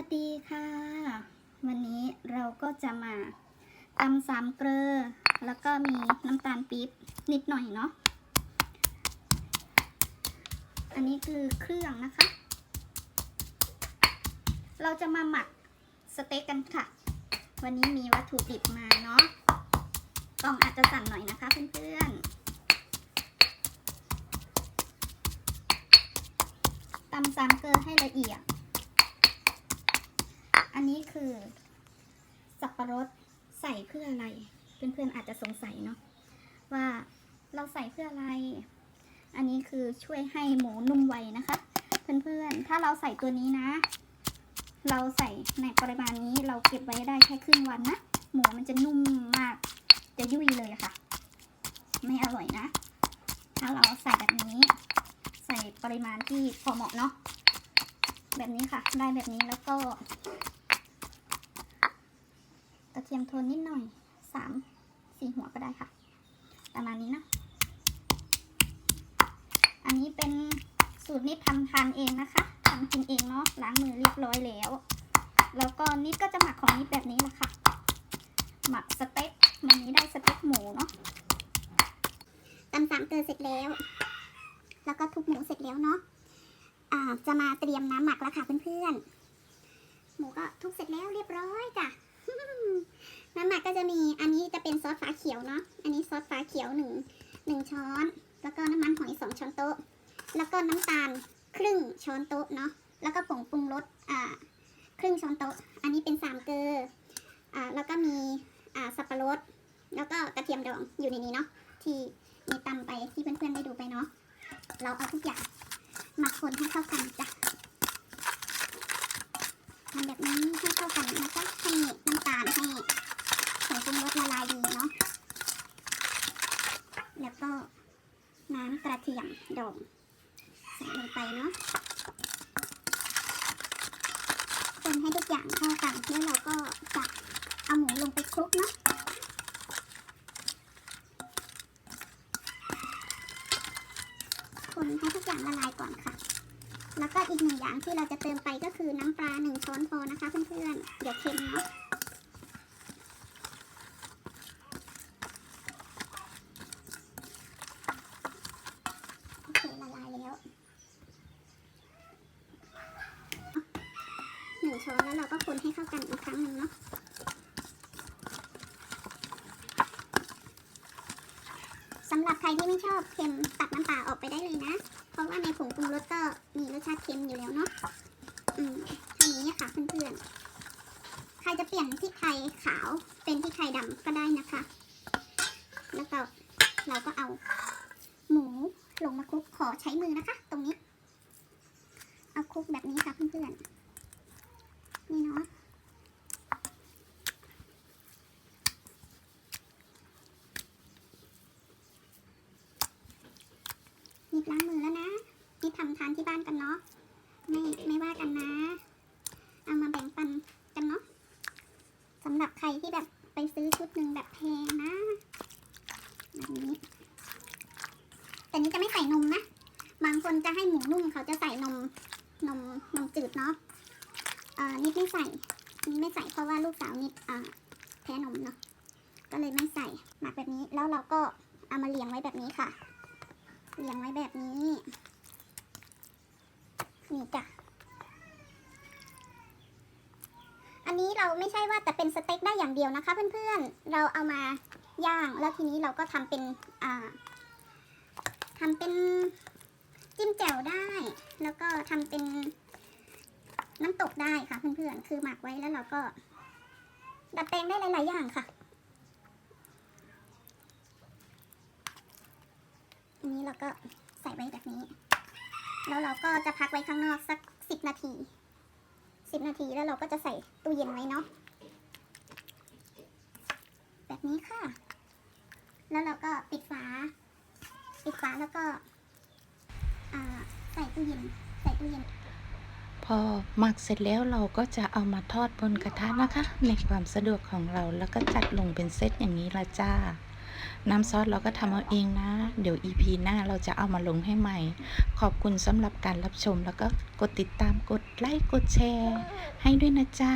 วัสดีค่ะ วันนี้เราก็จะมาตำสามเกลือ แล้วก็มีน้ำตาลปี๊บนิดหน่อยเนาะอันนี้คือเครื่องนะคะ เราจะมาหมักสเต็กกันค่ะ วันนี้มีวัตถุดิบมาเนาะกล่องอาจจะสั่นหน่อยนะคะเพื่อนๆตำสามเกลือให้ละเอียด อันนี้คือ สับปะรดใส่เพื่ออะไร เพื่อนๆอาจจะสงสัยเนาะว่าเราใส่เพื่ออะไร อันนี้คือช่วยให้หมูนุ่มไวนะคะ เพื่อนๆ ถ้าเราใส่ตัวนี้นะ เราใส่ในปริมาณนี้เราเก็บไว้ได้แค่ครึ่งวันนะ หมูมันจะนุ่มมาก จะยุ่ยเลยค่ะ ไม่อร่อยนะ ถ้าเราใส่แบบนี้ ใส่ปริมาณที่พอเหมาะเนาะ แบบนี้ค่ะ ได้แบบนี้แล้วก็ ระเทียมโทนนิดหน่อยสามสี่หัวก็ได้ค่ะ ประมาณนี้นะ อันนี้เป็นสูตรนิดทำทานเองนะคะทำกินเองเนาะล้างมือเรียบร้อยแล้ว แล้วก็นิดก็จะหมักของนิดแบบนี้แหละค่ะ หมักสเต็กวันนี้ได้สเต็กหมูเนาะตำสามเกลือเสร็จแล้ว แล้วก็ทุบหมูเสร็จแล้วเนาะอ่าจะมาเตรียมน้ำหมักแล้วค่ะเพื่อนๆหมูก็ทุบเสร็จแล้วเรียบร้อยจ้ะ น้ำหมักก็จะมีอันนี้จะเป็นซอสฟ้าเขียวเนาะ อันนี้ซอสฟ้าเขียวหนึ่งหนึ่งช้อน แล้วก็น้ำมันหอยสองช้อนโต๊ะ แล้วก็น้ำตาลครึ่งช้อนโต๊ะเนาะ แล้วก็ผงปรุงรสอ่าครึ่งช้อนโต๊ะ อันนี้เป็นสามเกลืออ่าแล้วก็มีอ่าสับปะรด แล้วก็กระเทียมดองอยู่ในนี้เนาะที่มีตำไปที่เพื่อนๆได้ดูไปเนาะ เราเอาทุกอย่างมาคนให้เข้ากันจ้ะทำแบบนี้ให้เข้ากันนะคะให้น้ำตาลให้ผงปรุงรสละลายดีเนาะ แล้วก็น้ำกระเทียมดองใส่ลงไปเนาะคนให้ทุกอย่างเข้ากันแล้วเราก็จะเอาหมูลงไปคลุกเนาะคนให้ทุกอย่างละลายก่อนค่ะ แล้วก็อีกหนึ่งอย่างที่เราจะเติมไปก็คือน้ำปลาหนึ่งช้อนพอนะคะเพื่อนๆเดี๋ยวเค็มเนาะ ช้อนแล้วเราก็คนให้เข้ากันอีกครั้งหนึ่งเนาะสำหรับใครที่ไม่ชอบเค็มตัดน้ำปลาออกไปได้เลยนะ เพราะว่าในผงปรุงรสก็มีรสชาติเค็มอยู่แล้วเนาะอืมทีนี้ค่ะเพื่อนๆ ใครจะเปลี่ยนพริกไทยขาวเป็นพริกไทยดำก็ได้นะคะ แล้วก็เราก็เอาหมูลงมาคลุกขอใช้มือนะคะ ตรงนี้ เอาคลุกแบบนี้ค่ะเพื่อนๆ นี่เนาะนิดล้างมือแล้วนะนี่ทำทานที่บ้านกันเนาะไม่ไม่ว่ากันนะ เอามาแบ่งปันกันเนาะสำหรับใครที่แบบไปซื้อชุดหนึ่งแบบแพงนะแบบนี้แต่นี้จะไม่ใส่นมนะ บางคนจะให้หมูนุ่มเขาจะใส่นมนมนมจืดเนาะ นิดไม่ใส่นิดไม่ใส่เพราะว่าลูกสาวนิดแพ้นมเนาะก็เลยไม่ใส่หมักแบบนี้แล้วเราก็เอามาเรียงไว้แบบนี้ค่ะเรียงไว้แบบนี้นี่จ้ะอันนี้เราไม่ใช่ว่าแต่เป็นสเต็กได้อย่างเดียวนะคะ เพื่อนๆเราเอามาย่างแล้วทีนี้เราก็ทำเป็นอ่าทำเป็นจิ้มแจ่วได้ แล้วก็ทำเป็น น้ำตกได้ค่ะเพื่อนๆ คือหมักไว้แล้วเราก็ดัดแปลงได้หลายๆอย่างค่ะอันนี้เราก็ใส่ไว้แบบนี้ แล้วเราก็จะพักไว้ข้างนอกสักสิบนาทีสิบนาทีแล้วเราก็จะใส่ตู้เย็นไว้เนาะแบบนี้ค่ะ แล้วเราก็ปิดฝา ปิดฝาแล้วก็ใส่ตู้เย็น ใส่ตู้เย็น พอหมักเสร็จแล้วเราก็จะเอามาทอดบนกระทะนะคะ ในความสะดวกของเราแล้วก็จัดลงเป็นเซตอย่างนี้ละจ้า น้ำซอสเราก็ทำเอาเองนะ เดี๋ยว EP หน้าเราจะเอามาลงให้ใหม่ ขอบคุณสำหรับการรับชมแล้วก็กดติดตามกดไลค์กดแชร์ ให้ด้วยนะจ๊ะ